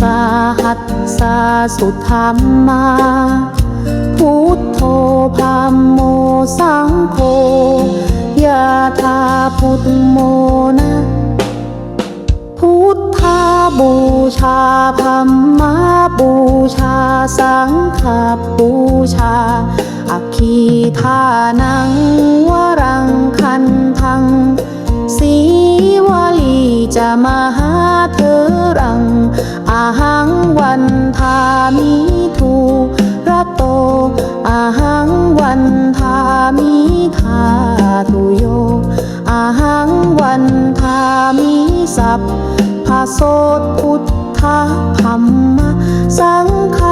สาหัสสาสุธรรมมา พุทโธพามโมสังโฆยะธาพุทโมนะพุทธาบูชาธรรมาบูชาสังฆบูชาอัคคีทานังวรังคันทังสีวลีจะมหาเธอรัง อาหังวันทามิทูระโต อาหังวันทามิทาตุโย อาหังวันทามิสัพพโสตพุทธะธรรมะสังฆา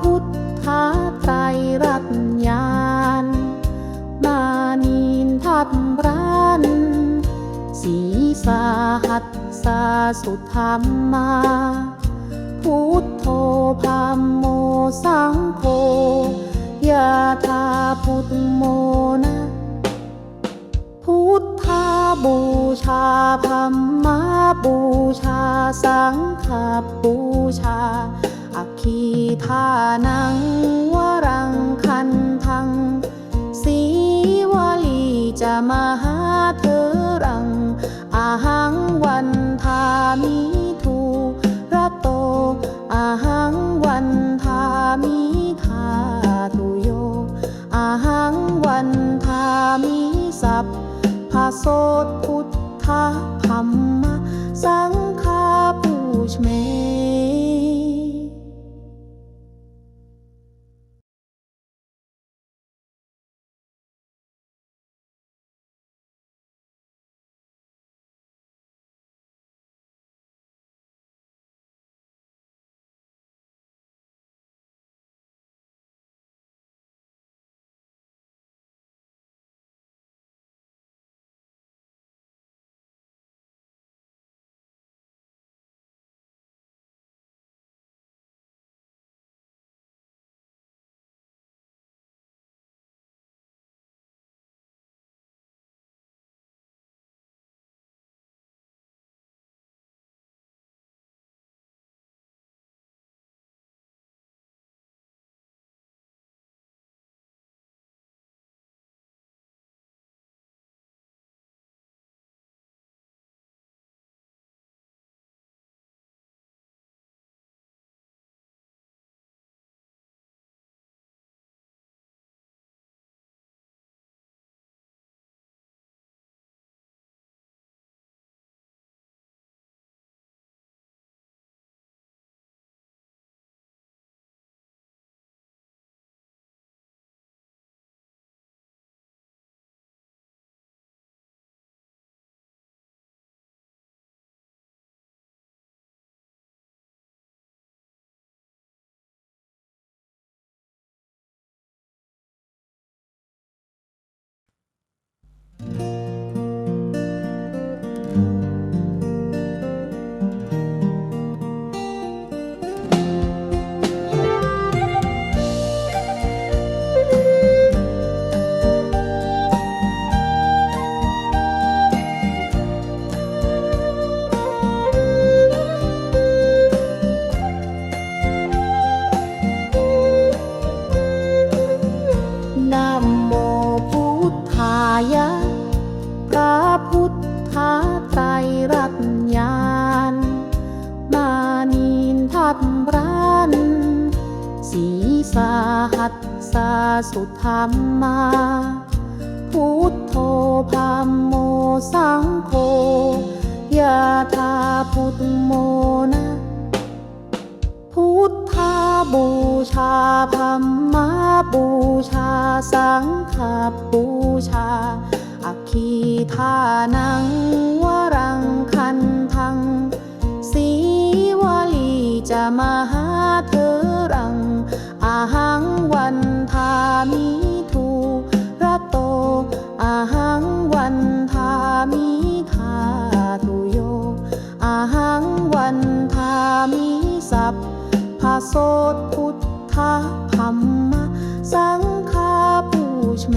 พุทธไตรรัตญาณมานินทัตพรันสีสาหัสสาสุธรรมมาพุทโธพามโมสังโฆยะธาพุทโมนะพุทธาบูชาธรรมาบูชาสังฆบูชา อัคคีทานังวรังคันทัง สีวลีจะมาหาเธอรัง อาหังวันทามิทูระโต อาหังวันทามิทาตุโย อาหังวันทามิสัพพะโสตพุทธะธรรมะสังฆาปูชเม นะ หัสาสุธรรมมา พุทโธพามโมสังโฆยาธาพุทโมนะ พุทธาบูชาธรรมาบูชาสังฆบูชาอัคคีทานังวรังคันทังสีวลีจะมาหาเธอ ทามิทูระโตอาหังวันทามิทาตุโยอาหังวันทามิสัพพะโสตพุทธะพัมมะสังฆาปูชเม